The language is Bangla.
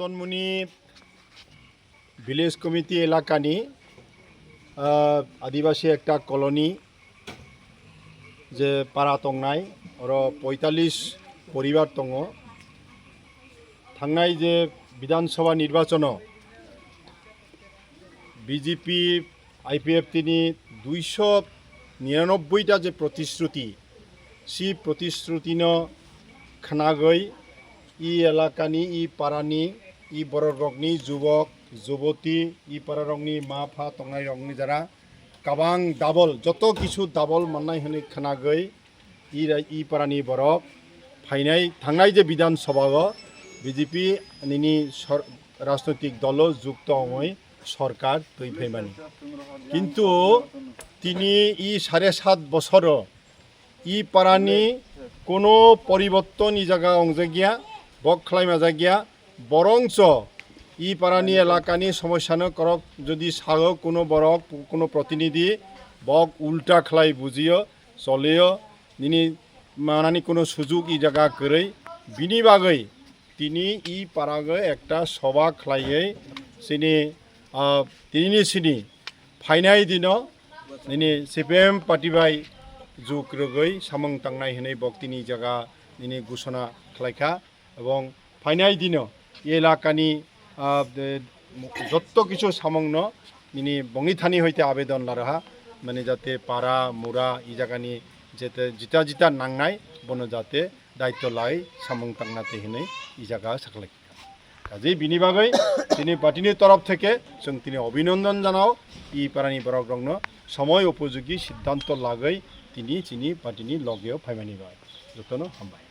তন্মুনি ভিলেজ কমিটি এলাকানি আদিবাসী একটা কলোনি যে পাড়া তংনাই, ওর পঁয়তাল্লিশ পরিবার তঙ থাঙ্গাই যে বিধানসভা নির্বাচন বিজেপি, আইপিএফ তিনি দুইশো নিরানব্বইটা যে প্রতিশ্রুতি সি প্রতিশ্রুতিন খানাগৈ, ই এলাকানি, ই পারানি ই বড় রগ্নি যুবক যুবতী ই পাড়া রংনি মা, ফা টংনাই রংনি যারা কাবাং, ডাবল, যত কিছু ডাবল মাননাই হনি খানাগৈ ই ই পাড়ানি বরক ফাইনাই থাंनाय যে বিধান সভাগ, বিজেপি, নিনি রাজনৈতিক দল যুক্ত অময় সরকার তৈ ফাইমানি। কিন্তু তিনি ই সাড়ে সাত বছর ই পাড়ানি কোনো পরিবর্তন ই জায়গা অংজাগিয়া, বক খালাইমা জাগিয়া বরঞ্চ ই পারানি এলাকানি সমস্যানো করক যদি সাগ কোনো বরক কোনো প্রতিনিধি বক উল্টা খেলাই বুঝিও চলেও নিনি মানানি কোনো সুযোগ ই জায়গা করেই বিনি বাগৈ তিনি ই পারাগো একটা সভা খেলাইয়ে সিনি তিনি সিনি ফাইনাই দিন, নিনি সিপিএম পার্টিবাই যুগ রগৈ সামং টাংনাই হই বক তিনি জায়গা নিনি ঘোষণা খেলাইখা, এবং ফাইনাই দিন। 이해라까니 যত কিছু সামগ্ন ইনি বঙ্গিথানি হইতে আবেদন লারহা মানে যাতে পাড়া মুরা ই জায়গানি যেতে, জিতা জিতা নাঙ্গাই বন যাতে দায়িত্ব লাই সামং টাংনাতে হিনে ই জায়গা সাকলাই কাজেই বিনি বাগৈ তিনি পার্টিনির তরফ থেকে যেন তিনি অভিনন্দন জানাও ই পারানি বরক রগ্ন সময় উপযোগী সিদ্ধান্ত লাগৈ তিনি, চিনি পার্টিনি লগেও ফাইমানি বাই যতন, হামবাই।